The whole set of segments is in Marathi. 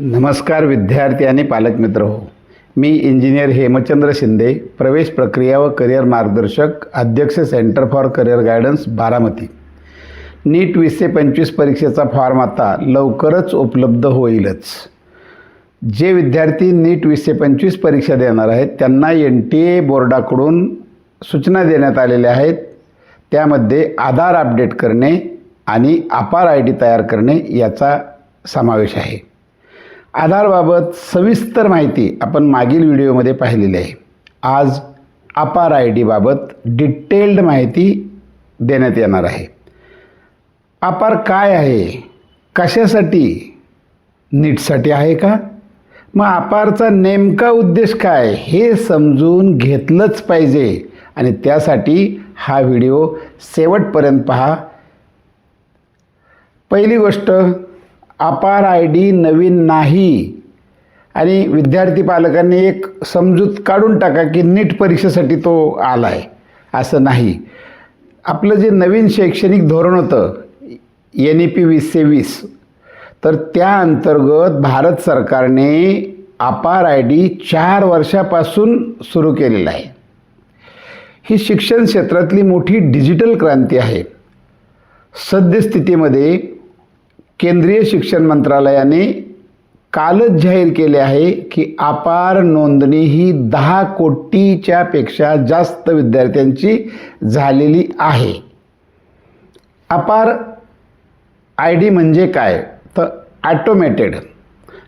नमस्कार विद्यार्थी आणि पालक मित्र हो. मी इंजिनियर हेमचंद्र शिंदे प्रवेश प्रक्रिया व करिअर मार्गदर्शक अध्यक्ष centre for career guidance Baramati. NEET वीसशे पंचवीस परीक्षेचा फॉर्म आता लवकरच उपलब्ध होईलच. जे विद्यार्थी नीट वीसशे पंचवीस परीक्षा देणार आहेत त्यांना एन टी ए बोर्डाकडून सूचना देण्यात आलेल्या आहेत. त्यामध्ये आधार अपडेट करणे आणि अपार आय डी तयार करणे याचा समावेश आहे. आधारबाबत सविस्तर माहिती आपण मागील व्हिडिओमध्ये पाहिलेली आहे. आज अपार आय डीबाबत डिटेल्ड माहिती देण्यात येणार आहे. अपार काय आहे? कशासाठी? नीटसाठी आहे का? मग अपारचा नेमका उद्देश काय? हे समजून घेतलंच पाहिजे. आणि त्यासाठी हा व्हिडिओ शेवटपर्यंत पहा. पहिली गोष्ट अपार आय डी नवीन नाही. आणि विद्यार्थी पालकांनी एक समजूत काढून टाका की नीट परीक्षेसाठी तो आला आहे असं नाही. आपलं जे नवीन शैक्षणिक धोरण होतं एन ई पी वीसशे वीस तर त्या अंतर्गत भारत सरकारने अपार आय डी चार वर्षापासून सुरू केलेलं आहे. ही शिक्षण क्षेत्रातली मोठी डिजिटल क्रांती आहे. सद्यस्थितीमध्ये केंद्रीय शिक्षण मंत्रालयाने कालच जाहीर केले आहे की अपार नोंदणी ही दहा कोटीच्या पेक्षा जास्त विद्यार्थ्यांची झालेली आहे. अपार आय डी म्हणजे काय? तर ॲटोमॅटेड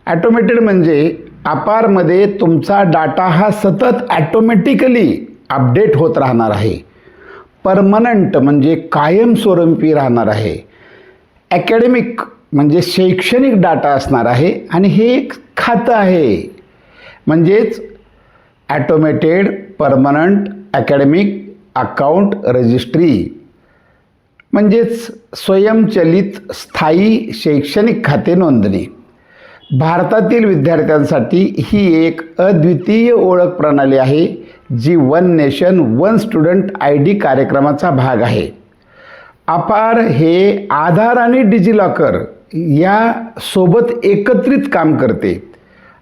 ॲटोमॅटेड म्हणजे अपारमध्ये तुमचा डाटा हा सतत ॲटोमॅटिकली अपडेट होत राहणार आहे. परमनंट म्हणजे कायमस्वरूपी राहणार आहे. ॲकॅडमिक म्हणजे शैक्षणिक डाटा असणार आहे आणि हे एक खातं आहे. म्हणजेच automated permanent academic account registry म्हणजेच स्वयंचलित स्थायी शैक्षणिक खाते नोंदणी. भारतातील विद्यार्थ्यांसाठी ही एक अद्वितीय ओळख प्रणाली आहे जी one nation one student I D कार्यक्रमाचा भाग आहे. अपार हे आधार आणि डिजिलॉकर या सोबत एकत्रित काम करते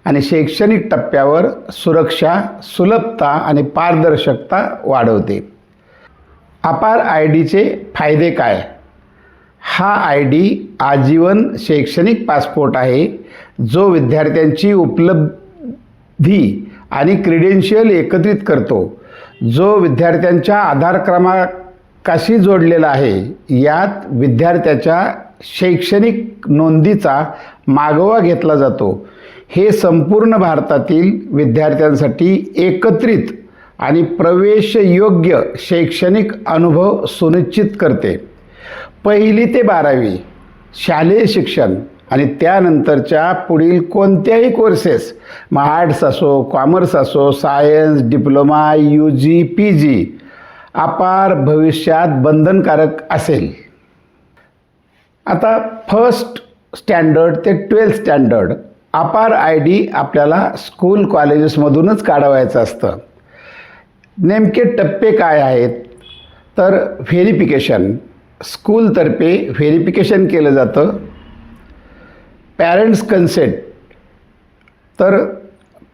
आणि शैक्षणिक टप्प्यावर सुरक्षा सुलभता आणि पारदर्शकता वाढवते. अपार आय डीचे फायदे काय? हा आय डी आजीवन शैक्षणिक पासपोर्ट आहे जो विद्यार्थ्यांची उपलब्धी आणि क्रिडेन्शियल एकत्रित करतो. जो विद्यार्थ्यांच्या आधार क्रमांकाशी जोडलेला आहे यात विद्यार्थ्याच्या शैक्षणिक नोंदीचा मागोवा घेतला जातो. हे संपूर्ण भारतातील विद्यार्थ्यांसाठी एकत्रित आणि प्रवेशयोग्य शैक्षणिक अनुभव सुनिश्चित करते. पहिली ते बारावी शालेय शिक्षण आणि त्यानंतरच्या पुढील कोणत्याही कोर्सेस मग आर्ट्स असो कॉमर्स असो science diploma U G P G APAAR भविष्यात बंधनकारक असेल. आता फर्स्ट स्टँडर्ड ते twelfth standard APAAR I D आपल्याला स्कूल कॉलेजेसमधूनच काढवायचं असतं. नेमके टप्पे काय आहेत? तर व्हेरिफिकेशन स्कूलतर्फे व्हेरिफिकेशन केलं जातं. पॅरेंट्स कन्सेंट तर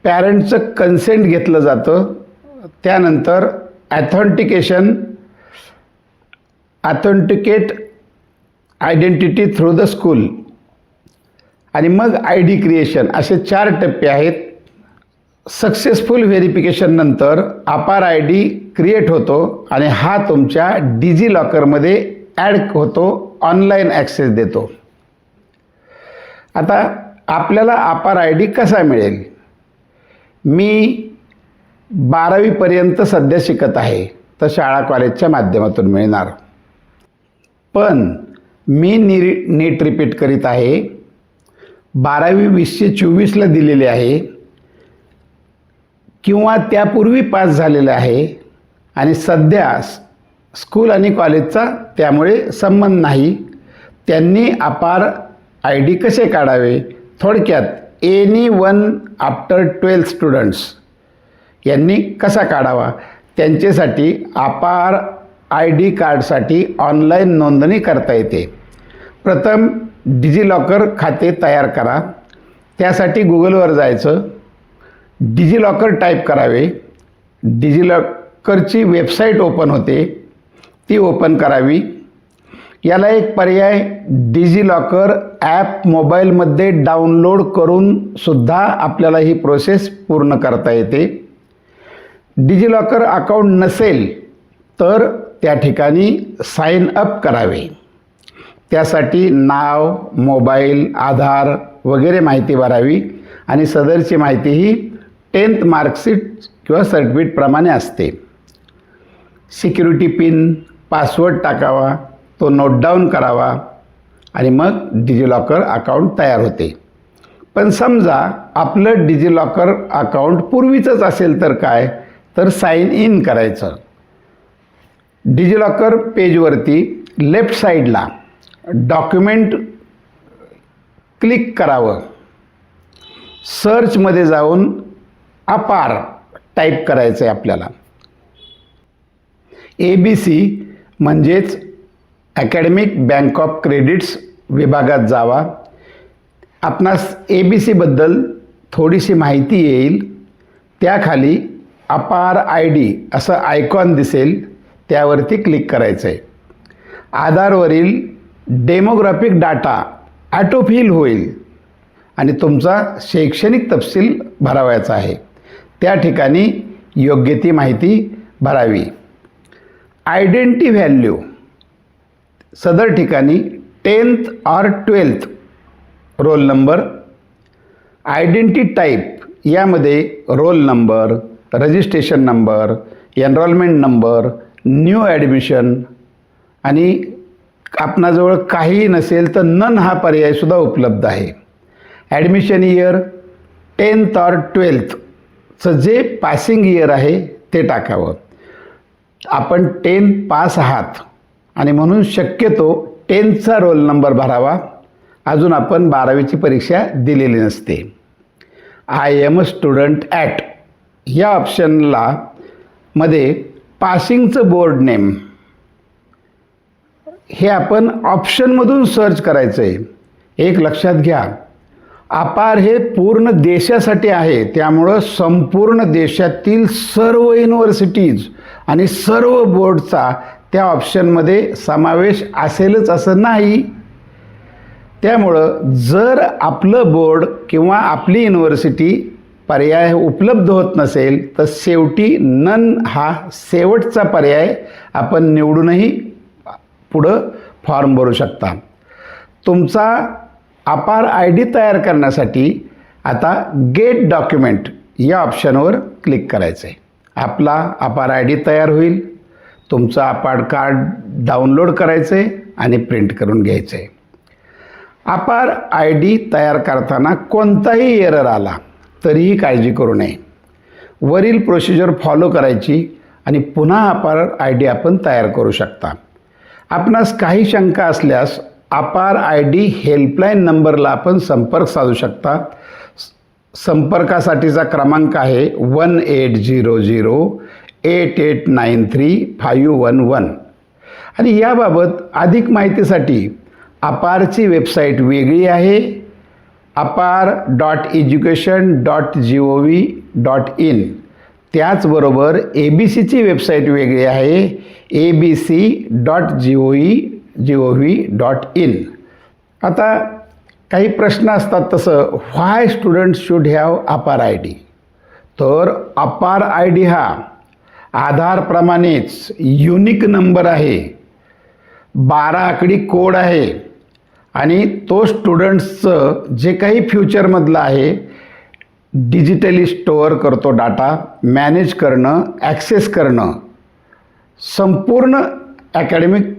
पॅरेंटचं कन्सेंट घेतलं जातं. त्यानंतर authentication authenticate identity through the school आणि मग आय डी क्रिएशन असे चार टप्पे आहेत. सक्सेसफुल व्हेरिफिकेशननंतर अपार आय डी क्रिएट होतो आणि हा तुमच्या डिजी लॉकरमध्ये ॲड होतो ऑनलाईन ॲक्सेस देतो. आता आपल्याला अपार आय डी कसा मिळेल? मी बारावीपर्यंत सध्या शिकत आहे. तर शाळा कॉलेजच्या माध्यमातून मिळणार. पण मी निरी नीट रिपीट करीत आहे. बारावी वीसशे चोवीसला दिलेली आहे. किंवा त्यापूर्वी पास झालेलं आहे. आणि सध्या स्कूल आणि कॉलेजचा त्यामुळे संबंध नाही. त्यांनी अपार आय डी कसे काढावे? थोडक्यात any one after twelfth students यांनी कसा काढावा? त्यांच्यासाठी अपार आय डी कार्डसाठी ऑनलाईन नोंदणी करता येते. प्रथम डिजिलॉकर खाते तयार करा. त्यासाठी गुगलवर जायचं. डिजिलॉकर टाईप करावे. डिजिलॉकरची वेबसाईट ओपन होते. ती ओपन करावी. याला एक पर्याय डिजिलॉकर ॲप मोबाईलमध्ये डाउनलोड करून सुद्धा आपल्याला ही प्रोसेस पूर्ण करता येते. डिजिलॉकर अकाउंट नसेल तर त्या ठिकाणी साइन अप करावे. त्यासाठी नाव मोबाईल आधार वगैरे माहिती भरावी आणि सदरची माहिती ही टेन्थ मार्कशीट किंवा सर्टिफिकेटप्रमाणे असते. सिक्युरिटी पिन पासवर्ड टाकावा तो नोट डाऊन करावा आणि मग डिजिलॉकर अकाउंट तयार होते. पण समजा आपलं डिजिलॉकर अकाउंट पूर्वीचंच असेल तर काय? तर साईन इन करायचं. डिजिलॉकर पेजवरती लेफ्ट साईडला डॉक्युमेंट क्लिक करावं. सर्चमध्ये जाऊन अपार टाईप करायचं आहे आपल्याला. ए बी सी म्हणजेच अकॅडमिक बँक ऑफ क्रेडिट्स विभागात जावा. आपणास ए बी सीबद्दल थोडीशी माहिती येईल. त्याखाली अपार आय डी असं आयकॉन दिसेल. त्यावरती क्लिक करायचं आहे आधारवरील डेमोग्राफिक डाटा ॲटोफिल होईल आणि तुमचा शैक्षणिक तपशील भरावायचा आहे. त्या ठिकाणी योग्य ती माहिती भरावी. Identity value. सदर ठिकाणी tenth or twelfth roll number identity type यामध्ये roll number registration number enrolment number new admission आणि आपणाजवळ काहीही नसेल तर नन हा पर्यायसुद्धा उपलब्ध आहे. ॲडमिशन इयर टेन्थ ऑर ट्वेल्थचं जे पासिंग इयर आहे ते टाकावं. आपण टेन्थ पास आहात आणि म्हणून शक्यतो टेन्थचा रोल नंबर भरावा. अजून आपण बारावीची परीक्षा दिलेली नसते. I am a student at या ऑप्शनला मध्ये पासिंगचं बोर्ड नेम. हे आपण ऑप्शनमधून सर्च करायचं आहे एक लक्षात घ्या. अपार हे पूर्ण देशासाठी आहे. त्यामुळं संपूर्ण देशातील सर्व युनिव्हर्सिटीज आणि सर्व बोर्डचा त्या ऑप्शनमध्ये समावेश असेलच असं नाही. त्यामुळं जर आपलं बोर्ड किंवा आपली युनिव्हर्सिटी पर्याय उपलब्ध होत नसेल तर शेवटी नन हा शेवटचा पर्याय आपण निवडूनही पुढं फॉर्म भरू शकता. तुमचा अपार आय डी तयार करण्यासाठी आता गेट डॉक्युमेंट या ऑप्शनवर क्लिक करायचं आहे आपला अपार आय डी तयार होईल तुमचं अपार कार्ड डाउनलोड करायचं आहे आणि प्रिंट करून घ्यायचं आहे अपार आय डी तयार करताना कोणताही एरर आला तरीही काळजी करू नये. वरील प्रोसिजर फॉलो करायची आणि पुन्हा अपार आय डी आपण तयार करू शकता. आपणास काही शंका असल्यास अपार आय डी हेल्पलाईन नंबरला आपण संपर्क साधू शकता. संपर्कासाठीचा क्रमांक आहे one eight zero zero eight eight nine three five one one आणि याबाबत अधिक माहितीसाठी अपारची वेबसाईट वेगळी आहे. Apaar dot education dot G O V dot in. त्याचबरोबर ए बी सीची वेबसाईट वेगळी आहे A B C dot G O E G O V dot in. आता काही प्रश्न असतात तसं why student should have Apaar I D तर अपार आय डी हा आधारप्रमाणेच युनिक नंबर आहे. बारा आकडी कोड आहे. आणि तो स्टुडंट्सचं जे काही फ्युचरमधलं आहे डिजिटली स्टोअर करतो डाटा मॅनेज करणं ॲक्सेस करणं संपूर्ण ॲकॅडमिक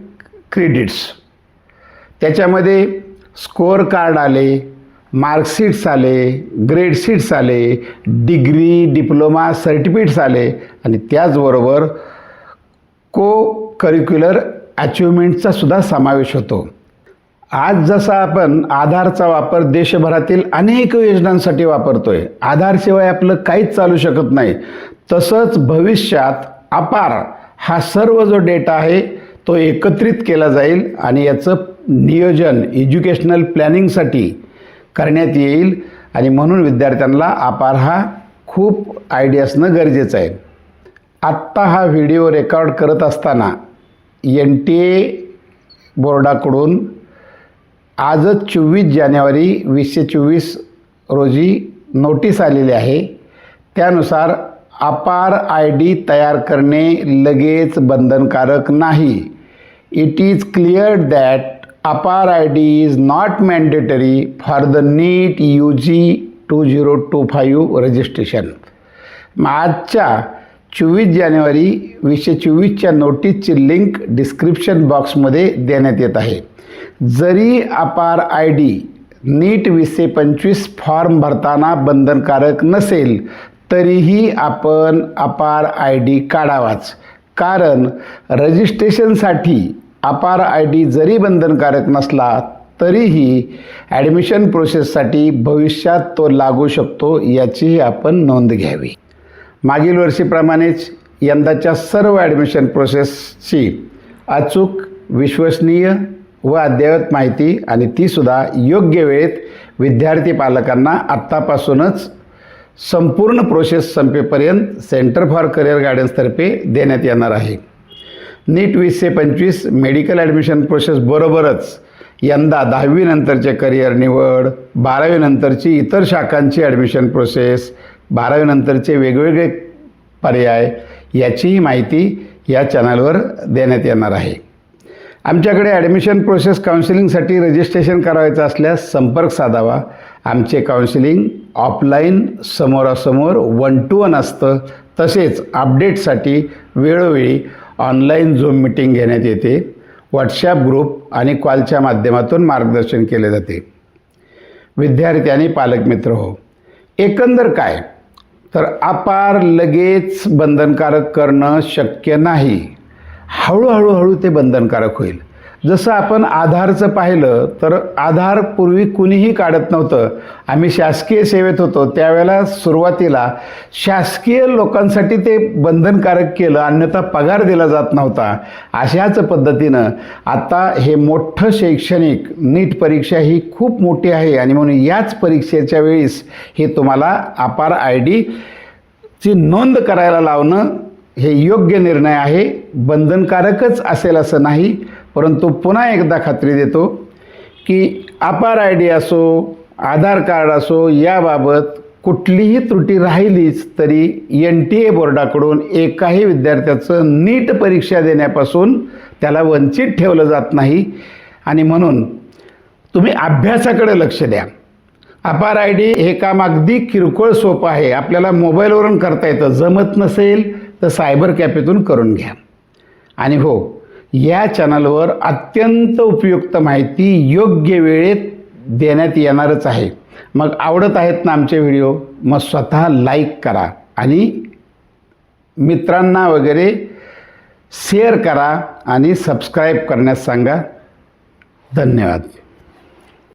क्रेडिट्स त्याच्यामध्ये स्कोअर कार्ड आले मार्कशीट्स आले ग्रेडशीट्स आले डिग्री डिप्लोमा सर्टिफिकेट्स आले आणि त्याचबरोबर को करिक्युलर अचिव्हमेंटचा सुद्धा समावेश होतो. आज जसा आपण आधारचा वापर देशभरातील अनेक योजनांसाठी वापरतोय आधारशिवाय आपलं काहीच चालू शकत नाही तसंच भविष्यात अपार हा सर्व जो डेटा आहे तो एकत्रित केला जाईल आणि याचं नियोजन एज्युकेशनल प्लॅनिंगसाठी करण्यात येईल आणि म्हणून विद्यार्थ्यांना अपार हा खूप आयडिया असणं गरजेचं आहे. आत्ता हा व्हिडिओ रेकॉर्ड करत असताना एन टी ए बोर्डाकडून आजच चोवीस जानेवारी वीसशे चोवीस रोजी नोटीस आलेली आहे. त्यानुसार अपार आय डी तयार करणे लगेच बंधनकारक नाही. It is clear that Apaar I D is not mandatory for the NEET U G two zero two five registration आजच्या चोवीस जानेवारी वीसशे चोवीसच्या नोटीसची लिंक डिस्क्रिप्शन बॉक्समध्ये देण्यात येत आहे. जरी अपार आय डी नीट वीसशे पंचवीस फॉर्म भरताना बंधनकारक नसेल तरीही आपण अपार आय डी काढावाच. कारण रजिस्ट्रेशनसाठी अपार आय डी जरी बंधनकारक नसला तरीही ॲडमिशन प्रोसेससाठी भविष्यात तो लागू शकतो याचीही आपण नोंद घ्यावी. मागील वर्षीप्रमाणेच यंदाच्या सर्व ॲडमिशन प्रोसेसची अचूक विश्वसनीय व अद्ययावत माहिती आणि तीसुद्धा योग्य वेळेत विद्यार्थी पालकांना आत्तापासूनच संपूर्ण प्रोसेस संपेपर्यंत सेंटर फॉर करिअर गायडन्सतर्फे देण्यात येणार आहे. नीट वीसशे पंचवीस मेडिकल ॲडमिशन प्रोसेस बरोबरच यंदा दहावीनंतरचे करिअर निवड बारावीनंतरची इतर शाखांची ॲडमिशन प्रोसेस बारावीनंतरचे वेगवेगळे पर्याय याचीही माहिती या चॅनलवर देण्यात येणार आहे. आमच्याकडे ॲडमिशन प्रोसेस काउन्सिलिंगसाठी रजिस्ट्रेशन करावायचं असल्यास संपर्क साधावा. आमचे काउन्सिलिंग ऑफलाईन समोरासमोर वन टू वन असतं. तसेच अपडेटसाठी वेळोवेळी ऑनलाईन झूम मिटिंग घेण्यात येते. व्हॉट्सॲप ग्रुप आणि कॉलच्या माध्यमातून मार्गदर्शन केले जाते. विद्यार्थी आणि पालकमित्र हो एकंदर काय? तर अपार लगेच बंधनकारक करणं शक्य नाही. हळूहळू हळू ते बंधनकारक होईल. जसं आपण आधारचं पाहिलं तर आधार पूर्वी कुणीही काढत नव्हतं. आम्ही शासकीय सेवेत होतो. त्यावेळेला सुरुवातीला शासकीय लोकांसाठी ते बंधनकारक केलं अन्यथा पगार दिला जात नव्हता. अशाच पद्धतीनं आता हे मोठं शैक्षणिक नीट परीक्षा ही खूप मोठी आहे आणि म्हणून याच परीक्षेच्या वेळेस हे तुम्हाला अपार आय डी ची नोंद करायला लावणं हे योग्य निर्णय आहे. बंधनकारकच असेल असं नाही. परंतु पुन्हा एकदा खात्री देतो की अपार आय डी असो आधार कार्ड असो याबाबत कुठलीही त्रुटी राहिलीच तरी एन टी ए बोर्डाकडून एकाही विद्यार्थ्याचं नीट परीक्षा देण्यापासून त्याला वंचित ठेवलं जात नाही. आणि म्हणून तुम्ही अभ्यासाकडे लक्ष द्या. अपार आय डी हे काम अगदी किरकोळ सोपं आहे. आपल्याला मोबाईलवरून करता येतं. जमत नसेल तर सायबर कॅफेतून करून घ्या. आणि हो या चॅनलवर अत्यंत उपयुक्त माहिती योग्य वेळेत देण्यात येणारच आहे. मग आवडत आहेत ना आमचे व्हिडिओ? मग स्वतः लाईक करा आणि मित्रांना वगैरे शेअर करा आणि सबस्क्राईब करण्यास सांगा. धन्यवाद.